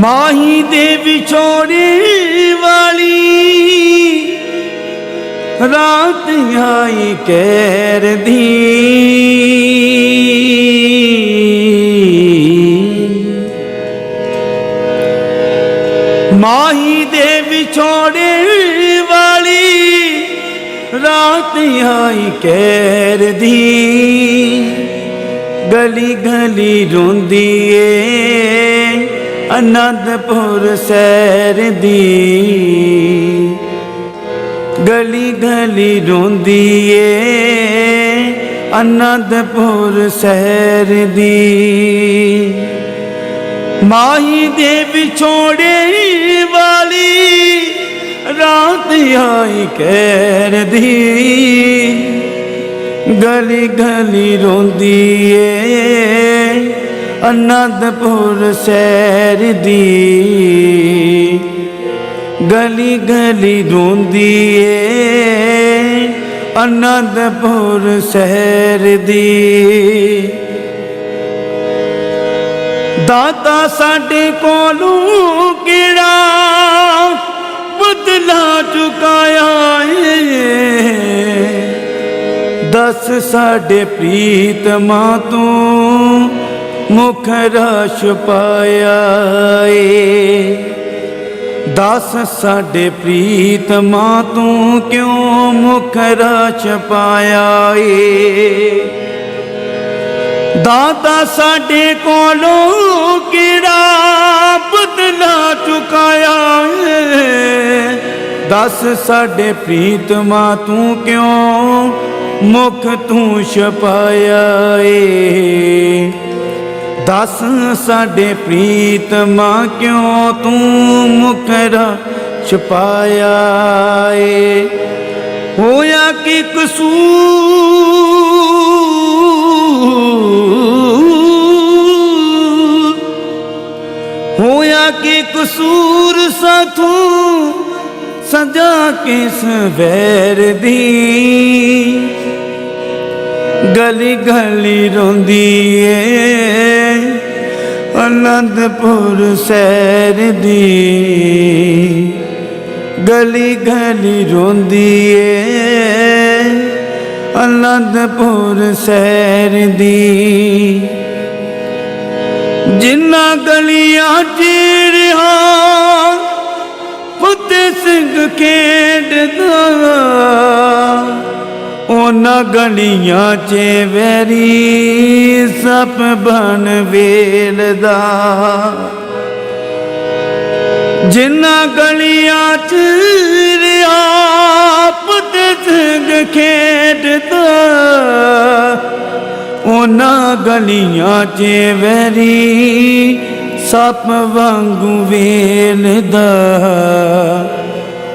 ਮਾਹੀ ਦੇ ਵਿਛੋੜੇ ਵਾਲੀ ਰਾਤ ਆਈ ਕਹਿਰ ਦੀ ਮਾਹੀ ਦੇ ਵਿਛੋੜੇ ਵਾਲੀ ਰਾਤ ਆਈ ਕਹਿਰ ਦੀ ਗਲੀ ਗਲੀ ਰੋਂਦੀ ਏ। ਅਨੰਦਪੁਰ ਸੈਰ ਦੀ। ਗਲੀ ਗਲੀ ਰੋਂਦੀ ਏ ਅਨੰਦਪੁਰ ਸੈਰ ਦੀ। ਮਾਹੀ ਦੇ ਵਿਛੋੜੇ ਵਾਲੀ ਰਾਤ ਆਈ ਕਹਿਰ ਦੀ। ਗਲੀ ਗਲੀ ਰੋਂਦੀ ਏ ਅਨੰਦਪੁਰ ਸਹਿਰ ਦੀ ਗਲੀ ਗਲੀ ਰੋਂਦੀ ਏ। ਅਨੰਦਪੁਰ ਸ਼ਹਿਰ ਦੀ ਦਾਤਾ ਸਾਡੇ ਕੋਲੋਂ ਕਿਹੜਾ ਬਦਲਾ ਚੁਕਾਇਆ ਏ। ਦਸ ਸਾਡੇ ਪ੍ਰੀਤ ਮਾਂ ਤੂੰ ਮੁਖ ਰਸ਼ ਪਾਇਆ ਏ ਦਸ ਸਾਡੇ ਪ੍ਰੀਤ ਮਾਂ, ਤੂੰ ਕਿਉਂ ਮੁਖ ਰਚ ਪਾਇਆ ਏ ਦਾਤਾ ਸਾਡੇ ਕੋਲੋਂ ਕਿਹੜਾ ਬਦਲਾ ਚੁਕਾਇਆ ਏ ਦਸ ਸਾਡੇ ਪ੍ਰੀਤ ਮਾਂ, ਤੂੰ ਕਿਉਂ ਮੁਖ ਤੂੰ ਛਪਾਇਆ ਏ ਦਸ ਸਾਡੇ ਪ੍ਰੀਤ ਮਾਂ ਕਿਉਂ ਤੂੰ ਮੁਖਰਾ ਛਪਾਇਆ ਏ? ਹੋਇਆ ਕਿ ਕਸੂਰ? ਹੋਇਆ ਕਿ ਕਸੂਰ ਸਾਥੂ ਸਜਾ ਕਿਸ ਵੈਰ ਦੀ? ਗਲੀ ਗਲੀ ਰੋਂਦੀ ਏ। ਅਨੰਦਪੁਰ ਸੈਰ ਦੀ। ਗਲੀ ਗਲੀ ਰੋਂਦੀ ਏ ਅਨੰਦਪੁਰ ਸੈਰ ਦੀ। ਜਿੰਨਾ ਗਲੀਆਂ ਚ ਰਿਹਾ ਫਤਿਹ ਸਿੰਘ ਖੇਡਦਾ। ਉਹਨਾਂ ਗਲੀਆਂ 'ਚ ਵੈਰੀ ਸੱਪ ਬਣ ਵੇਲਦਾ। ਜਿੰਨਾ ਗਲੀਆਂ 'ਚ ਰਿਆ, ਪੁੱਤ ਸਿੰਘ ਖੇਡਦਾ। ਉਹਨਾਂ ਗਲੀਆਂ 'ਚ ਵੈਰੀ ਸੱਪ ਵਾਂਗੂ ਵੇਲਦਾ।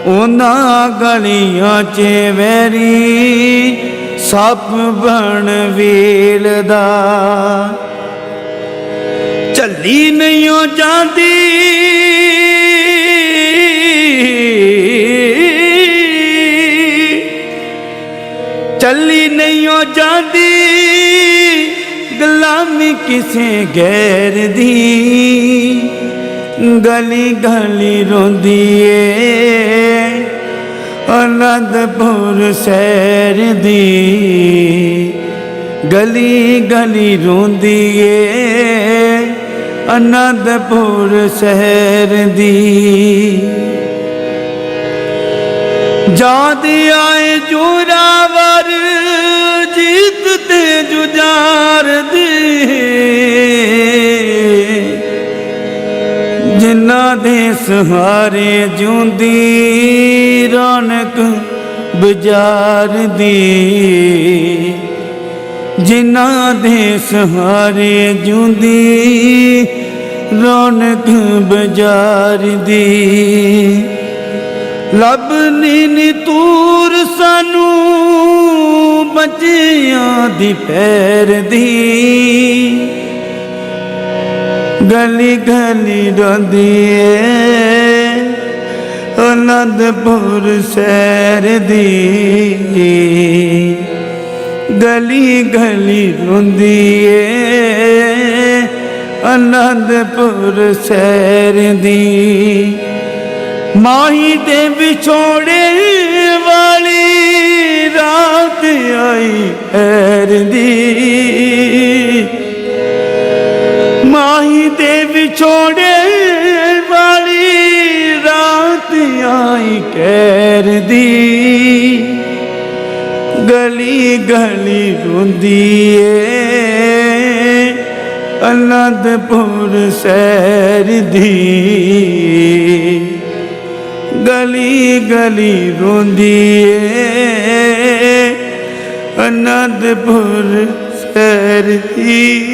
ਉਹਨਾਂ ਗਲੀਆਂ 'ਚ ਵੈਰੀ ਸੱਪ ਬਣ ਵੇਲਦਾ ਚੱਲੀ ਨਹੀਂ ਹੋ ਜਾਂਦੀ। ਚੱਲੀ ਨਹੀਂ ਹੋ ਜਾਂਦੀ। ਗੁਲਾਮੀ ਕਿਸੇ ਗੈਰ ਦੀ। ਗਲੀ ਗਲੀ ਰੋਂਦੀ ਏ। ਅਨੰਦਪੁਰ ਸ਼ਹਿਰ ਦੀ। ਗਲੀ ਗਲੀ ਰੋਂਦੀ ਏ ਅਨੰਦਪੁਰ ਸ਼ਹਿਰ ਦੀ। ਜਾਦ ਆਏ ਜੋਰਾਵਰ, ਜੀਤ ਤੇ ਜੁਝਾਰ ਦੀ। ਜਿਨ੍ਹਾਂ ਦੇ ਸਹਾਰੇ ਜੂੰਦੀ ਰੌਣਕ ਬਾਜ਼ਾਰ ਦੀ ਜਿਨ੍ਹਾਂ ਦੇ ਸਹਾਰੇ ਜੂੰਦੀ ਰੌਣਕ ਬਾਜ਼ਾਰ ਦੀ ਲੱਭਨੀ ਨੀ ਤੂਰ ਸਾਨੂੰ ਬੱਚਿਆਂ ਦੀ ਪੈਰ ਦੀ। ਗਲੀ ਗਲੀ ਰੋਂਦੀ ਏ। ਅਨੰਦਪੁਰ ਸ਼ਹਿਰ ਦੀ। ਗਲੀ ਗਲੀ ਰੋਂਦੀ ਏ ਅਨੰਦਪੁਰ ਸੈਰ ਦੀ। ਮਾਹੀ ਦੇ ਵਿਛੋੜੇ ਵਾਲੀ ਰਾਤ ਆਈ ਹੈਰ ਦੀ। ਮਾਹੀ ਦੇ ਵਿਛੋੜੇ ਆਈ ਦੀ ਗਲੀ ਗਲੀ ਰੋਂਦੀ ਏ। ਅਨੰਦਪੁਰ ਸੈਰ ਦੀ ਗਲੀ ਗਲੀ ਰੋਂਦੀ ਏ। ਅਨੰਦਪੁਰ ਸੈਰ ਦੀ